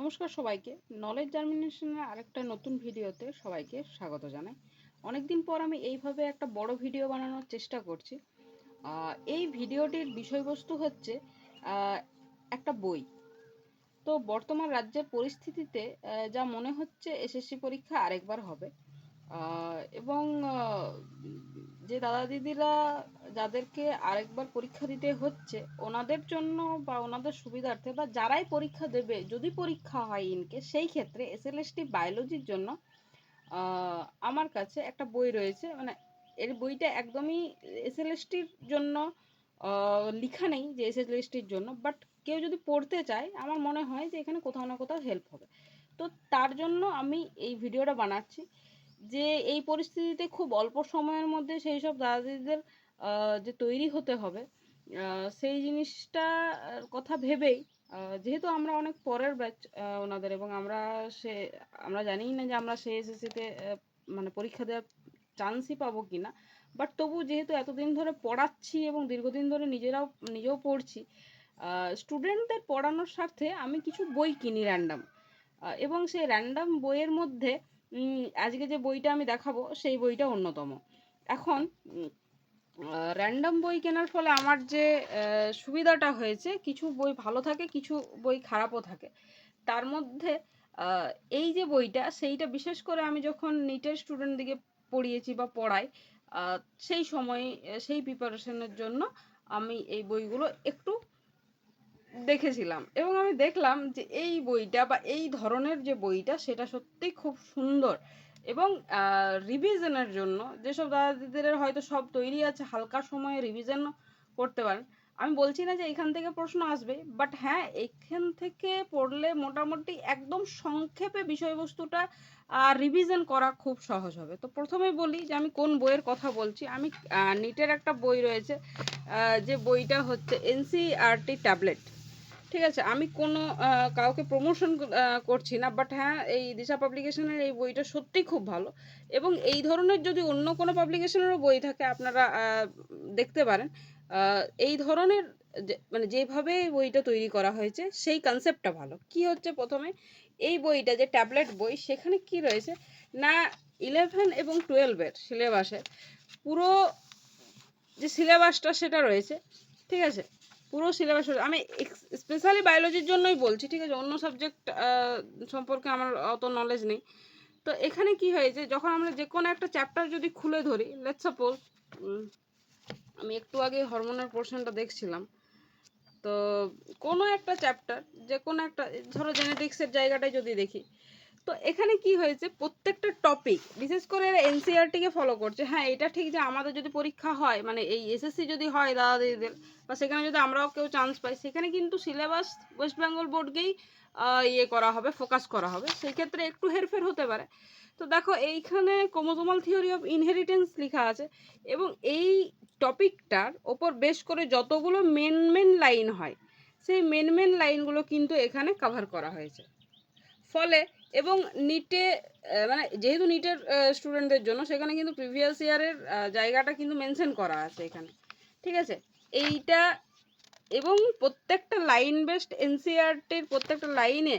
নমস্কার সবাইকে। নলেজ জার্মিনেশনের আরেকটা নতুন ভিডিওতে সবাইকে স্বাগত জানাই। অনেকদিন পর আমি এইভাবে একটা বড় ভিডিও বানানোর চেষ্টা করছি। এই ভিডিওটির বিষয়বস্তু হচ্ছে একটা বই। তো বর্তমান রাজ্যের পরিস্থিতিতে যা মনে হচ্ছে এসএসসি পরীক্ষা আরেকবার হবে। এবং যে দাদা দিদিরা যাদেরকে আরেকবার পরীক্ষা দিতে হচ্ছে, ওনাদের জন্য বা ওনাদের সুবিধার্থে বা যারাই পরীক্ষা দেবে, যদি পরীক্ষা হয় ইনকে, সেই ক্ষেত্রে এসএলএসটি বায়োলজির জন্য আমার কাছে একটা বই রয়েছে। মানে এর বইটা একদমই এসএলএসটির জন্য লিখা নেই যে এসএলএসটির জন্য বাট কেউ যদি পড়তে চায়, আমার মনে হয় যে এখানে কোথাও না কোথাও হেল্প হবে। তো তার জন্য আমি এই ভিডিওটা বানাচ্ছি। যে এই পরিস্থিতিতে খুব অল্প সময়ের মধ্যে সেই সব দাদা দিদিদের আহ, যে তৈরি হতে হবে সেই জিনিসটার কথা ভেবেই যেহেতু আমরা অনেক পরের ব্যাচ ওনাদের এবং আমরা সে আমরা জানিই না যে আমরা সে এসএসসিতে মানে পরীক্ষা দেওয়ার চান্সই পাবো কি না বাট তবু যেহেতু এতদিন ধরে পড়াচ্ছি এবং দীর্ঘদিন ধরে নিজেরাও নিজেও পড়ছি স্টুডেন্টদের পড়ানোর স্বার্থে আমি কিছু বই কিনি র্যান্ডাম এবং সেই র্যান্ডাম বইয়ের মধ্যে আজকে যে বইটা আমি দেখাবো, সেই বইটা অন্যতম। এখন র্যান্ডাম বই কেনার ফলে আমার যে সুবিধাটা হয়েছে, কিছু বই ভালো থাকে, কিছু বই খারাপও থাকে। তার মধ্যে এই যে বইটা, সেইটা বিশেষ করে আমি যখন নিটের স্টুডেন্টদিকে পড়িয়েছি বা পড়াই সেই সময়, সেই প্রিপারেশনের জন্য আমি এই বইগুলো একটু দেখেছিলাম। এবং আমি দেখলাম যে এই বইটা বা এই ধরনের যে বইটা, সেটা সত্যি খুব সুন্দর। এবং রিভিশনের জন্য, যেসব দাদা দিদিদের হয়তো সব তৈরি আছে, হালকা সময়ে রিভিশন করতে পারেন। আমি বলছি না যে এখান থেকে প্রশ্ন আসবে বাট হ্যাঁ এখান থেকে পড়লে মোটামুটি একদম সংক্ষেপে বিষয়বস্তুটা রিভিশন করা খুব সহজ হবে। তো প্রথমে বলি যে আমি কোন বইয়ের কথা বলছি। আমি নিটের একটা বই রয়েছে যে বইটা হচ্ছে এনসিআরটি ট্যাবলেট ঠিক আছে, আমি কোনো কাউকে প্রমোশন করছি না বাট হ্যাঁ এই দিশা পাবলিকেশনের এই বইটা সত্যিই খুব ভালো। এবং এই ধরনের যদি অন্য কোনো পাবলিকেশনেরও বই থাকে, আপনারা দেখতে পারেন এই ধরনের মানে যেভাবে বইটা তৈরি করা হয়েছে, সেই কনসেপ্টটা ভালো। কি হচ্ছে প্রথমে, এই বইটা যে ট্যাবলেট বই, সেখানে কি রয়েছে? না ইলেভেন এবং টুয়েলভের সিলেবাসের পুরো যে সিলেবাসটা সেটা রয়েছে, ঠিক আছে? পুরো সিলেবাস আমি স্পেশালি বায়োলজির জন্যই বলছি, ঠিক আছে? অন্য সাবজেক্ট সম্পর্কে আমার অত নলেজ নেই। তো এখানে কি হয়েছে, যখন আমরা যে কোনো একটা চ্যাপ্টার যদি খুলে ধরি লেট সাপোজ আমি একটু আগে হরমোনের পোর্শনটা দেখছিলাম। তো কোনো একটা চ্যাপ্টার যে কোনো একটা, ধরো জেনেটিক্সের জায়গাটায় যদি দেখি তো এখানে কি হয়েছে? প্রত্যেকটা টপিক বিশেষ করে এনসিআরটিকে ফলো করছে। হ্যাঁ এটা ঠিক যে আমাদের যদি পরীক্ষা হয় মানে এই এসএসসি যদি হয় দাদা দিদিদের, বা সেখানে যদি আমরাও কেউ চান্স পাই, সেখানে কিন্তু সিলেবাস ওয়েস্ট বেঙ্গল বোর্ডকেই ইয়ে করা হবে ফোকাস করা হবে। সেই ক্ষেত্রে একটু হেরফের হতে পারে। তো দেখো, এইখানে ক্রোমোজোমাল থিওরি অফ ইনহেরিটেন্স লেখা আছে, এবং এই টপিকটার ওপর বেশ করে যতগুলো মেন মেন লাইন হয়, সেই মেন মেন লাইনগুলো কিন্তু এখানে কভার করা হয়েছে। ফলে এবং নিটে মানে যেহেতু নিটের স্টুডেন্টদের জন্য, সেখানে কিন্তু প্রিভিয়াস ইয়ারের জায়গাটা কিন্তু মেনশন করা আছে এখানে। ঠিক আছে? এইটা এবং প্রত্যেকটা লাইন বেসড এনসিআরটির প্রত্যেকটা লাইনে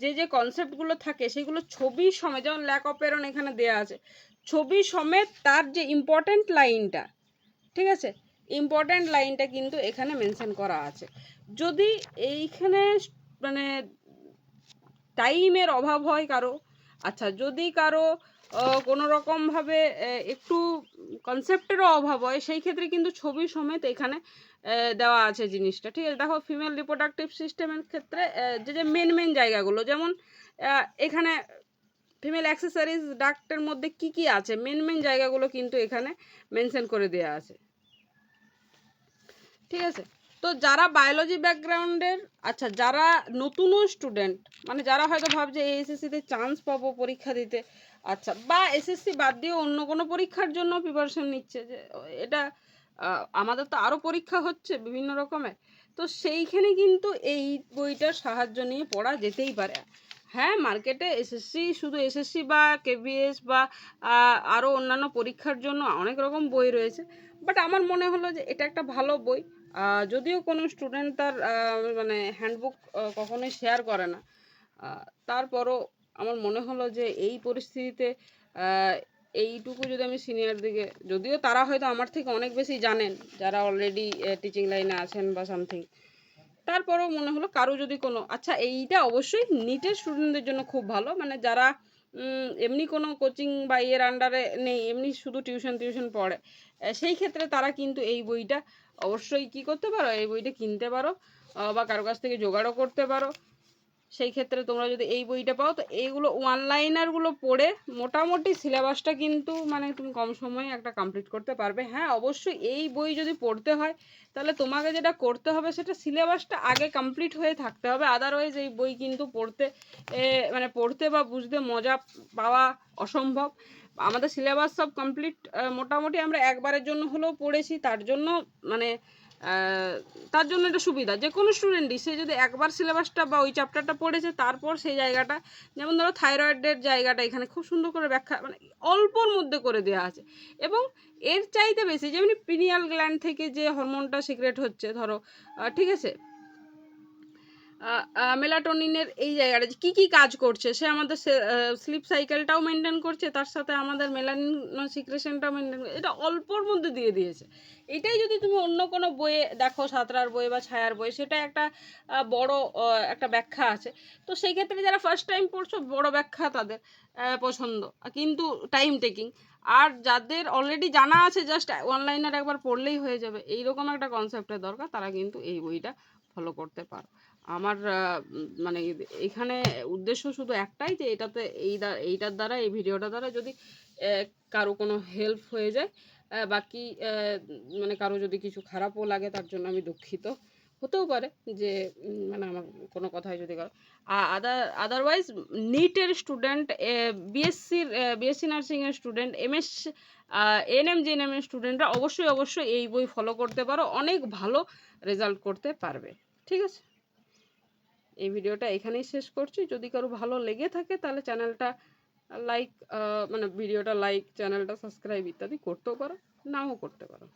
যে যে কনসেপ্টগুলো থাকে, সেগুলো ছবি সমেত, যেমন ল্যাক অফ পেরন এখানে দেওয়া আছে, ছবি সমেত তার যে ইম্পর্ট্যান্ট লাইনটা ঠিক আছে? ইম্পর্ট্যান্ট লাইনটা কিন্তু এখানে মেনশন করা আছে। যদি এইখানে মানে টাইমের অভাব হয় কারও। আচ্ছা যদি কারও কোনো রকমভাবে একটু কনসেপ্টেরও অভাব হয়, সেই ক্ষেত্রে কিন্তু ছবি সমেত এখানে দেওয়া আছে জিনিসটা। ঠিক আছে, দেখো ফিমেল রিপ্রোডাক্টিভ সিস্টেমের ক্ষেত্রে যে যে মেন মেন জায়গাগুলো, যেমন এখানে ফিমেল অ্যাক্সেসরিজ ডাক্টের মধ্যে কি কি আছে? মেন মেন জায়গাগুলো কিন্তু এখানে মেনশন করে দেওয়া আছে। ঠিক আছে? তো যারা বায়োলজি ব্যাকগ্রাউন্ডের আচ্ছা যারা নতুনও স্টুডেন্ট মানে যারা হয়তো ভাবছে এই এসএসসিতে চান্স পাবো পরীক্ষা দিতে আচ্ছা বা এসএসসি বাদ দিয়ে অন্য কোনো পরীক্ষার জন্য প্রিপারেশন নিচ্ছে যে, এটা আমাদের তো আরও পরীক্ষা হচ্ছে বিভিন্ন রকমের, তো সেইখানে কিন্তু এই বইটার সাহায্য নিয়ে পড়া যেতেই পারে। হ্যাঁ মার্কেটে এসএসসি শুধু এসএসসি বা কেবিএস বা আরও অন্যান্য পরীক্ষার জন্য অনেক রকম বই রয়েছে। বাট আমার মনে হলো যে এটা একটা ভালো বই। যদিও কোনো স্টুডেন্ট তার মানে হ্যান্ডবুক কখনোই শেয়ার করে না। তারপরও আমার মনে হলো যে এই পরিস্থিতিতে এইটুকু যদি আমি সিনিয়র দিকে, যদিও তারা হয়তো আমার থেকে অনেক বেশি জানেন, যারা অলরেডি টিচিং লাইনে আছেন বা সামথিং তারপরেও মনে হলো কারও যদি কোনো আচ্ছা এইটা অবশ্যই নিটের স্টুডেন্টদের জন্য খুব ভালো। মানে যারা এমনি কোনো কোচিং বা ইয়ের আন্ডারে নেই, এমনি শুধু টিউশন টিউশন পড়ে সেই ক্ষেত্রে তারা কিন্তু এই বইটা অবশ্যই কি করতে পারো? এই বইটা কিনতে পারো বা কারও কাছ থেকে জোগাড়ও করতে পারো। সেই ক্ষেত্রে তোমরা যদি এই বইটা পাও, তো এইগুলো ওয়ান লাইনারগুলো পড়ে মোটামুটি সিলেবাসটা কিন্তু মানে তুমি কম সময়ে একটা কমপ্লিট করতে পারবে। হ্যাঁ অবশ্যই এই বই যদি পড়তে হয়, তাহলে তোমাকে যেটা করতে হবে সেটা সিলেবাসটা আগে কমপ্লিট হয়ে থাকতে হবে। আদারওয়াইজ এই বই কিন্তু পড়তে মানে পড়তে বা বুঝতে মজা পাওয়া অসম্ভব। আমাদের সিলেবাস সব কমপ্লিট মোটামুটি আমরা একবারের জন্য হলেও পড়েছি, তার জন্য মানে তার জন্য এটা সুবিধা। যে কোনো স্টুডেন্টই সে যদি একবার সিলেবাসটা বা ওই চ্যাপ্টারটা পড়েছে, তারপর সেই জায়গাটা, যেমন ধরো থাইরয়েডের জায়গাটা এখানে খুব সুন্দর করে ব্যাখ্যা মানে অল্পর মধ্যে করে দেওয়া আছে। এবং এর চাইতে বেশি, যেমনি পিনিয়াল গ্ল্যান্ড থেকে যে হরমোনটা সিক্রেট হচ্ছে, ধরো ঠিক আছে? মেলাটোনিনের এই জায়গাটা যে কী কী কাজ করছে? সে আমাদের স্লিপ সাইকেলটাও মেনটেন করছে, তার সাথে আমাদের মেলানিন সিক্রেশনটাও মেনটেন করছে। এটা অল্পর মধ্যে দিয়ে দিয়েছে। এটাই যদি তুমি অন্য কোনো বইয়ে দেখো, সাঁতরার বই বা ছায়ার বই, সেটা একটা বড় একটা ব্যাখ্যা আছে। তো সেই ক্ষেত্রে যারা ফার্স্ট টাইম পড়ছো, বড় ব্যাখ্যা তাদের পছন্দ। কিন্তু টাইম টেকিং আর যাদের অলরেডি জানা আছে জাস্ট অনলাইনের একবার পড়লেই হয়ে যাবে। এইরকম একটা কনসেপ্টের দরকার, তারা কিন্তু এই বইটা ফলো করতে পারো। আমার মানে এখানে উদ্দেশ্য শুধু একটাই যে এটাতে এই এইটার দ্বারা, এই ভিডিওটার দ্বারা যদি কারও কোনো হেল্প হয়ে যায় বাকি মানে কারও যদি কিছু খারাপও লাগে তার জন্য আমি দুঃখিত। হতেও পারে যে মানে আমার কোনো কথাই যদি কারও আদার আদারওয়াইজ নিটের স্টুডেন্ট বিএসসির বিএসসি নার্সিংয়ের স্টুডেন্ট এমএস এনএম জিএনএম এর স্টুডেন্টরা অবশ্যই অবশ্যই এই বই ফলো করতে পারো, অনেক ভালো রেজাল্ট করতে পারবে। ঠিক আছে? এই ভিডিওটা এখানেই শেষ করছি। যদি কারও ভালো লেগে থাকে তাহলে চ্যানেলটা লাইক মানে ভিডিওটা লাইক চ্যানেলটা সাবস্ক্রাইব ইত্যাদি করতেও পারো, নাও করতে পারো।